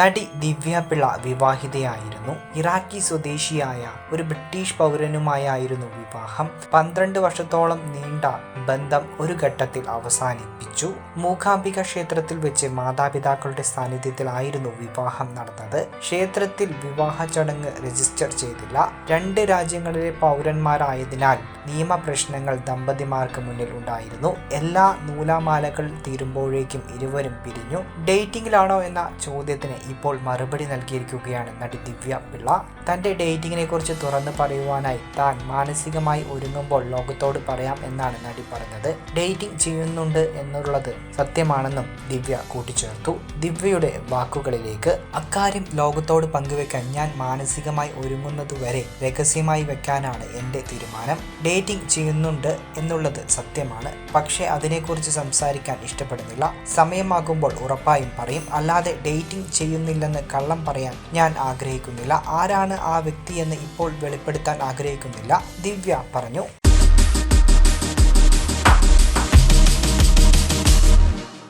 നടി ദിവ്യ പിള്ള വിവാഹിതയായിരുന്നു. ഇറാഖി സ്വദേശിയായ ഒരു ബ്രിട്ടീഷ് പൗരനുമായായിരുന്നു വിവാഹം. പന്ത്രണ്ട് വർഷത്തോളം നീണ്ട ബന്ധം ഒരു ഘട്ടത്തിൽ അവസാനിപ്പിച്ചു. മൂകാംബിക ക്ഷേത്രത്തിൽ വെച്ച് മാതാപിതാക്കളുടെ സാന്നിധ്യത്തിലായിരുന്നു വിവാഹം നടന്നത്. ക്ഷേത്രത്തിൽ വിവാഹ ചടങ്ങ് രജിസ്റ്റർ ചെയ്തില്ല. രണ്ട് രാജ്യങ്ങളിലെ പൗരന്മാരായതിനാൽ നിയമപ്രശ്നങ്ങൾ ദമ്പതിമാർക്ക് മുന്നിൽ ഉണ്ടായിരുന്നു. എല്ലാ നൂലാമാലകൾ തീരുമ്പോഴേക്കും ഇരുവരും പിരിഞ്ഞു. ഡേറ്റിംഗിലാണോ എന്ന ചോദ്യത്തിന് ഇപ്പോൾ മറുപടി നൽകിയിരിക്കുകയാണ് നടി ദിവ്യ പിള്ള. തന്റെ ഡേറ്റിംഗിനെ കുറിച്ച് തുറന്നു പറയുവാനായി താൻ മാനസികമായി ഒരുങ്ങുമ്പോൾ ലോകത്തോട് പറയാം എന്നാണ് നടി പറഞ്ഞത്. ഡേറ്റിംഗ് ചെയ്യുന്നുണ്ട് എന്നുള്ളത് സത്യമാണെന്നും ദിവ്യ കൂട്ടിച്ചേർത്തു. ദിവ്യയുടെ വാക്കുകളിലേക്ക് അക്കാര്യം ലോകത്തോട് പങ്കുവെക്കാൻ ഞാൻ മാനസികമായി ഒരുങ്ങുന്നത് വരെ രഹസ്യമായി വെക്കാനാണ് എന്റെ തീരുമാനം. ഡേറ്റിംഗ് ചെയ്യുന്നുണ്ട് എന്നുള്ളത് സത്യമാണ്. പക്ഷേ അതിനെക്കുറിച്ച് സംസാരിക്കാൻ ഇഷ്ടപ്പെടുന്നില്ല. സമയമാകുമ്പോൾ ഉറപ്പായും പറയും. അല്ലാതെ ഡേറ്റിംഗ് ചെയ്യുന്നില്ലെന്ന് കള്ളം പറയാൻ ഞാൻ ആഗ്രഹിക്കുന്നില്ല. ആരാണ് ആ വ്യക്തി എന്ന് ഇപ്പോൾ വെളിപ്പെടുത്താൻ ആഗ്രഹിക്കുന്നില്ല. ദിവ്യ പറഞ്ഞു.